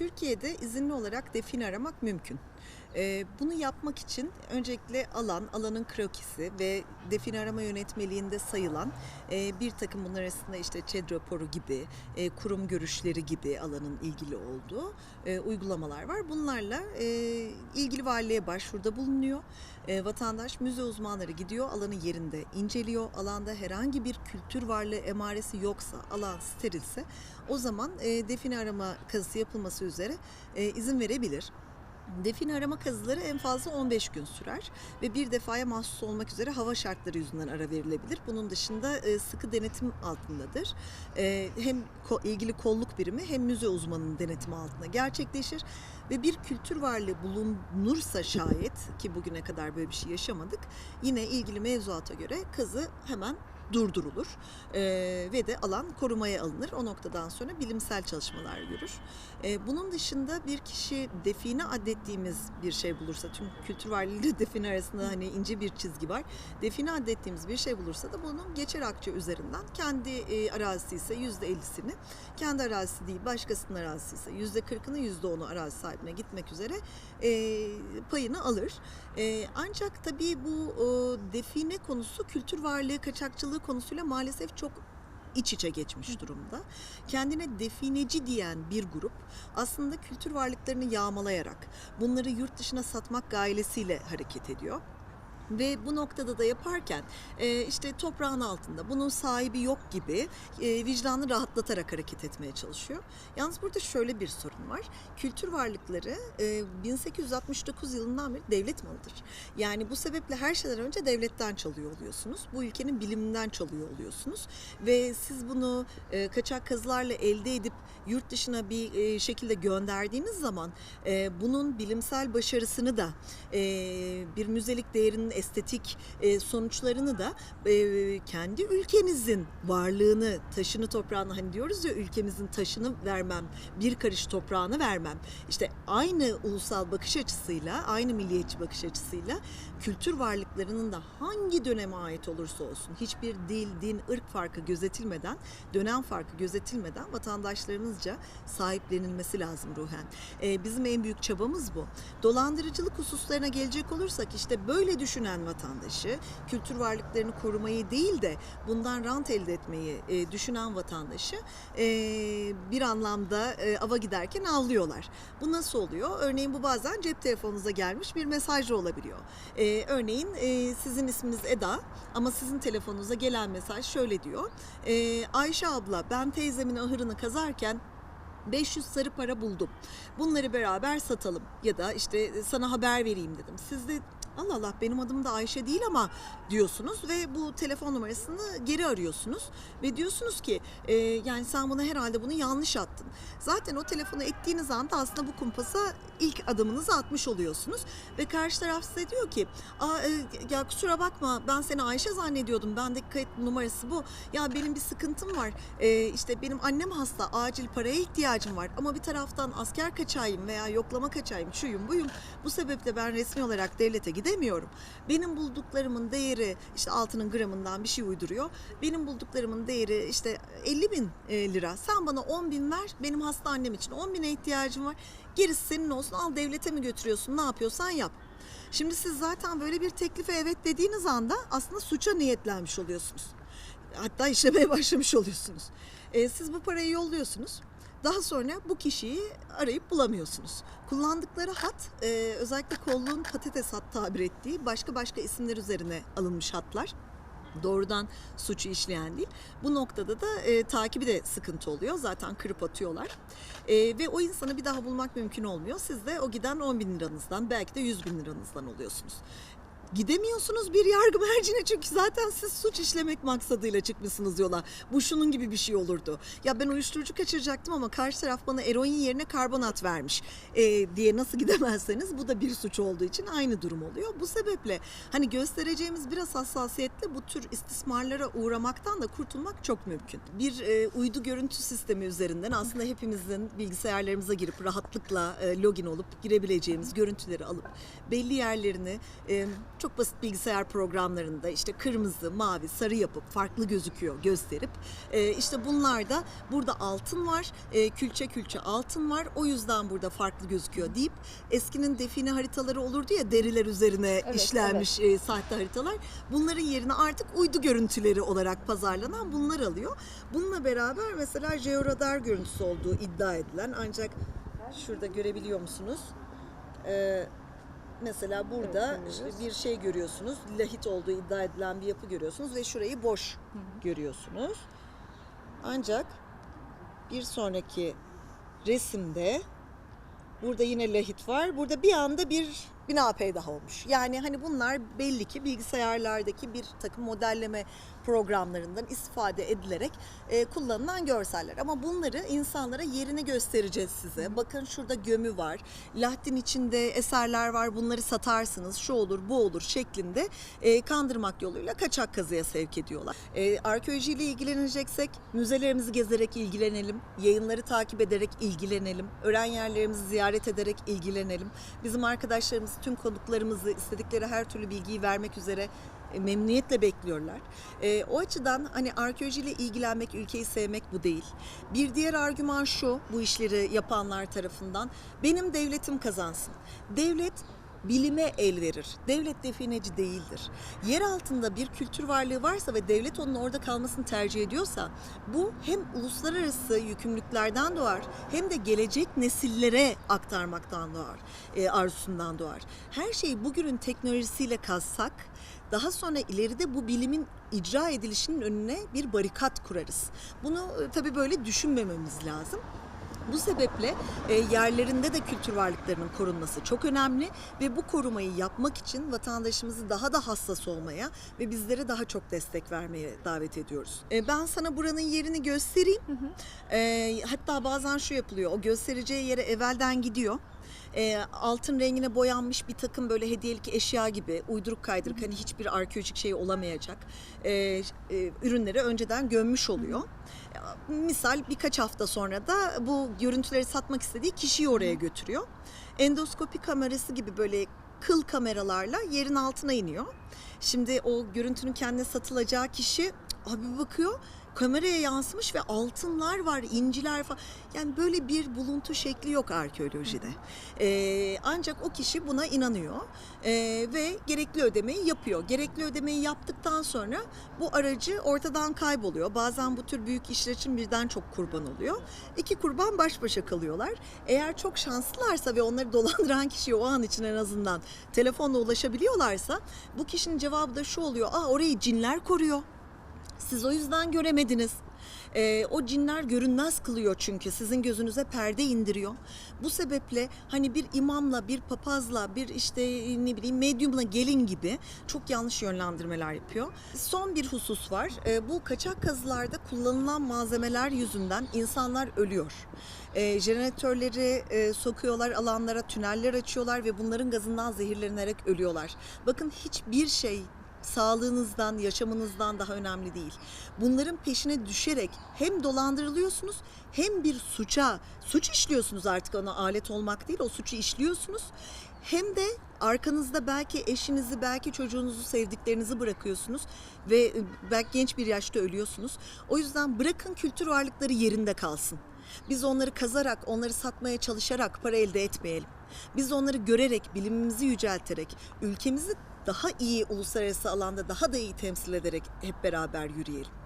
Türkiye'de izinli olarak define aramak mümkün. Ee, bunu yapmak için öncelikle alan, alanın krokisi ve define arama yönetmeliğinde sayılan e, bir takım bunlar arasında işte ÇED raporu gibi, e, kurum görüşleri gibi alanın ilgili olduğu e, uygulamalar var. Bunlarla ilgili valiliğe başvuruda bulunuyor. Vatandaş müze uzmanları gidiyor, alanı yerinde inceliyor. Alanda herhangi bir kültür varlığı emaresi yoksa, alan sterilse o zaman define arama kazısı yapılması üzere e, izin verebilir. Define arama kazıları en fazla 15 gün sürer ve bir defaya mahsus olmak üzere hava şartları yüzünden ara verilebilir. Bunun dışında e, sıkı denetim altındadır. E, Hem ilgili kolluk birimi hem müze uzmanının denetimi altında gerçekleşir ve bir kültür varlığı bulunursa şayet ki bugüne kadar böyle bir şey yaşamadık yine ilgili mevzuata göre kazı hemen durdurulur E, ve de alan korumaya alınır. O noktadan sonra bilimsel çalışmalar yürür. E, bunun dışında bir kişi define adettiğimiz bir şey bulursa, tüm kültür varlığı ile define arasında hani ince bir çizgi var. Define adettiğimiz bir şey bulursa da bunun geçer akçe üzerinden kendi e, arazisi ise yüzde ellisini, kendi arazisi değil başkasının arazisi ise yüzde kırkını yüzde onu arazi sahibine gitmek üzere e, payını alır. E, ancak tabii bu e, define konusu kültür varlığı kaçakçılığı konusuyla maalesef çok iç içe geçmiş durumda. Kendine defineci diyen bir grup aslında kültür varlıklarını yağmalayarak bunları yurt dışına satmak gailesiyle hareket ediyor. Ve bu noktada da yaparken e, işte toprağın altında bunun sahibi yok gibi e, vicdanı rahatlatarak hareket etmeye çalışıyor. Yalnız burada şöyle bir sorun var. Kültür varlıkları e, 1869 yılından beri devlet malıdır. Yani bu sebeple her şeyden önce devletten çalıyor oluyorsunuz. Bu ülkenin biliminden çalıyor oluyorsunuz. Ve siz bunu e, kaçak kazılarla elde edip yurt dışına bir e, şekilde gönderdiğiniz zaman e, bunun bilimsel başarısını da e, bir müzelik değerinin estetik e, sonuçlarını da e, kendi ülkenizin varlığını, taşını, toprağını hani diyoruz ya ülkemizin taşını vermem, bir karış toprağını vermem. İşte aynı ulusal bakış açısıyla, aynı milliyetçi bakış açısıyla kültür varlıklarının da hangi döneme ait olursa olsun hiçbir dil, din, ırk farkı gözetilmeden, dönem farkı gözetilmeden vatandaşlarımızca sahiplenilmesi lazım ruhen. Ee, bizim en büyük çabamız bu. Dolandırıcılık hususlarına gelecek olursak işte böyle düşünen vatandaşı, kültür varlıklarını korumayı değil de bundan rant elde etmeyi e, düşünen vatandaşı e, bir anlamda e, ava giderken avlıyorlar. Bu nasıl oluyor? Örneğin bu bazen cep telefonunuza gelmiş bir mesaj olabiliyor. E, örneğin e, sizin isminiz Eda ama sizin telefonunuza gelen mesaj şöyle diyor. E, Ayşe abla ben teyzemin ahırını kazarken 500 sarı para buldum. Bunları beraber satalım ya da işte sana haber vereyim dedim. Siz de Allah Allah benim adım da Ayşe değil ama diyorsunuz ve bu telefon numarasını geri arıyorsunuz ve diyorsunuz ki e, yani sen buna herhalde bunu yanlış attın. Zaten o telefonu ettiğiniz anda aslında bu kumpasa ilk adımınızı atmış oluyorsunuz ve karşı taraf size diyor ki Aa, e, ya kusura bakma ben seni Ayşe zannediyordum bendeki kayıt numarası bu. Ya benim bir sıkıntım var. E, işte benim annem hasta acil paraya ihtiyacım var ama bir taraftan asker kaçayım veya yoklama kaçayım şuyum buyum. Bu sebeple ben resmi olarak devlete gidemiyorum benim bulduklarımın değeri işte altının gramından bir şey uyduruyor benim bulduklarımın değeri işte 50 bin e, lira sen bana 10 bin ver benim hasta annem için 10 bine ihtiyacım var gerisi senin olsun al devlete mi götürüyorsun ne yapıyorsan yap. Şimdi siz zaten böyle bir teklife evet dediğiniz anda aslında suça niyetlenmiş oluyorsunuz. Hatta işlemeye başlamış oluyorsunuz. E, siz bu parayı yolluyorsunuz. Daha sonra bu kişiyi arayıp bulamıyorsunuz. Kullandıkları hat e, özellikle kolluğun patates hat tabir ettiği başka başka isimler üzerine alınmış hatlar doğrudan suçu işleyen değil. Bu noktada da e, takibi de sıkıntı oluyor. Zaten kırıp atıyorlar. E, ve o insanı bir daha bulmak mümkün olmuyor. Siz de o giden 10 bin liranızdan belki de 100 bin liranızdan oluyorsunuz. Gidemiyorsunuz bir yargı mercine çünkü zaten siz suç işlemek maksadıyla çıkmışsınız yola. Bu şunun gibi bir şey olurdu. Ya ben uyuşturucu kaçıracaktım ama karşı taraf bana eroin yerine karbonat vermiş e, diye nasıl gidemezseniz bu da bir suç olduğu için aynı durum oluyor. Bu sebeple hani göstereceğimiz biraz hassasiyetle bu tür istismarlara uğramaktan da kurtulmak çok mümkün. Bir e, uydu görüntü sistemi üzerinden aslında hepimizin bilgisayarlarımıza girip rahatlıkla e, login olup girebileceğimiz görüntüleri alıp belli yerlerini e, çok basit bilgisayar programlarında işte kırmızı, mavi, sarı yapıp farklı gözüküyor gösterip e, işte bunlarda burada altın var, e, külçe külçe altın var. O yüzden burada farklı gözüküyor deyip eskinin define haritaları olurdu ya deriler üzerine Evet, işlenmiş e, sahte haritalar. Bunların yerine artık uydu görüntüleri olarak pazarlanan bunlar alıyor. Bununla beraber mesela jeoradar görüntüsü olduğu iddia edilen ancak şurada görebiliyor musunuz? Ee, mesela burada Evet, işte bir şey görüyorsunuz. Lahit olduğu iddia edilen bir yapı görüyorsunuz ve şurayı boş görüyorsunuz. Ancak bir sonraki resimde burada yine lahit var. Burada bir anda bir peydah olmuş. Yani hani bunlar belli ki bilgisayarlardaki bir takım modelleme programlarından istifade edilerek e, kullanılan görseller. Ama bunları insanlara yerini göstereceğiz size. Bakın şurada gömü var. Lahdin içinde eserler var. Bunları satarsınız. Şu olur, bu olur şeklinde e, kandırmak yoluyla kaçak kazıya sevk ediyorlar. E, arkeolojiyle ilgileneceksek müzelerimizi gezerek ilgilenelim. Yayınları takip ederek ilgilenelim. Öğren yerlerimizi ziyaret ederek ilgilenelim. Bizim arkadaşlarımız tüm konuklarımızı istedikleri her türlü bilgiyi vermek üzere e, memnuniyetle bekliyorlar. E, o açıdan hani arkeolojiyle ilgilenmek, ülkeyi sevmek bu değil. Bir diğer argüman şu bu işleri yapanlar tarafından benim devletim kazansın. Devlet bilime el verir. Devlet defineci değildir. Yer altında bir kültür varlığı varsa ve devlet onun orada kalmasını tercih ediyorsa bu hem uluslararası yükümlülüklerden doğar hem de gelecek nesillere aktarmaktan doğar, e, arzusundan doğar. Her şeyi bugünün teknolojisiyle kazsak daha sonra ileride bu bilimin icra edilişinin önüne bir barikat kurarız. Bunu e, tabii böyle düşünmememiz lazım. Bu sebeple e, yerlerinde de kültür varlıklarının korunması çok önemli ve bu korumayı yapmak için vatandaşımızı daha da hassas olmaya ve bizlere daha çok destek vermeye davet ediyoruz. E, ben sana buranın yerini göstereyim. E, hatta bazen şu yapılıyor, o göstereceği yere evvelden gidiyor. E, altın rengine boyanmış bir takım böyle hediyelik eşya gibi uyduruk kaydırık hani hiçbir arkeolojik şey olamayacak e, e, ürünleri önceden gömmüş oluyor. Misal birkaç hafta sonra da bu görüntüleri satmak istediği kişiyi oraya götürüyor. Endoskopi kamerası gibi böyle kıl kameralarla yerin altına iniyor. Şimdi o görüntünün kendine satılacağı kişi abi bakıyor kameraya yansımış ve altınlar var, inciler falan. Yani böyle bir buluntu şekli yok arkeolojide. Ee, ancak o kişi buna inanıyor Ee, ve gerekli ödemeyi yapıyor. Gerekli ödemeyi yaptıktan sonra bu aracı ortadan kayboluyor. Bazen bu tür büyük işler için birden çok kurban oluyor. İki kurban baş başa kalıyorlar. Eğer çok şanslılarsa ve onları dolandıran kişiye o an için en azından telefonla ulaşabiliyorlarsa bu kişinin cevabı da şu oluyor. Aa orayı cinler koruyor. Siz o yüzden göremediniz. Ee, o cinler görünmez kılıyor çünkü sizin gözünüze perde indiriyor. Bu sebeple hani bir imamla, bir papazla, bir işte ne bileyim medyumla gelin gibi çok yanlış yönlendirmeler yapıyor. Son bir husus var. Ee, bu kaçak kazılarda kullanılan malzemeler yüzünden insanlar ölüyor. Ee, jeneratörleri e, sokuyorlar alanlara, tüneller açıyorlar ve bunların gazından zehirlenerek ölüyorlar. Bakın hiçbir şey sağlığınızdan, yaşamınızdan daha önemli değil. Bunların peşine düşerek hem dolandırılıyorsunuz hem bir suça, suç işliyorsunuz artık ona alet olmak değil, o suçu işliyorsunuz. Hem de arkanızda belki eşinizi, belki çocuğunuzu, sevdiklerinizi bırakıyorsunuz ve e, belki genç bir yaşta ölüyorsunuz. O yüzden bırakın kültür varlıkları yerinde kalsın. Biz onları kazarak, onları satmaya çalışarak para elde etmeyelim. Biz onları görerek, bilimimizi yücelterek, ülkemizi daha iyi uluslararası alanda daha da iyi temsil ederek hep beraber yürüyelim.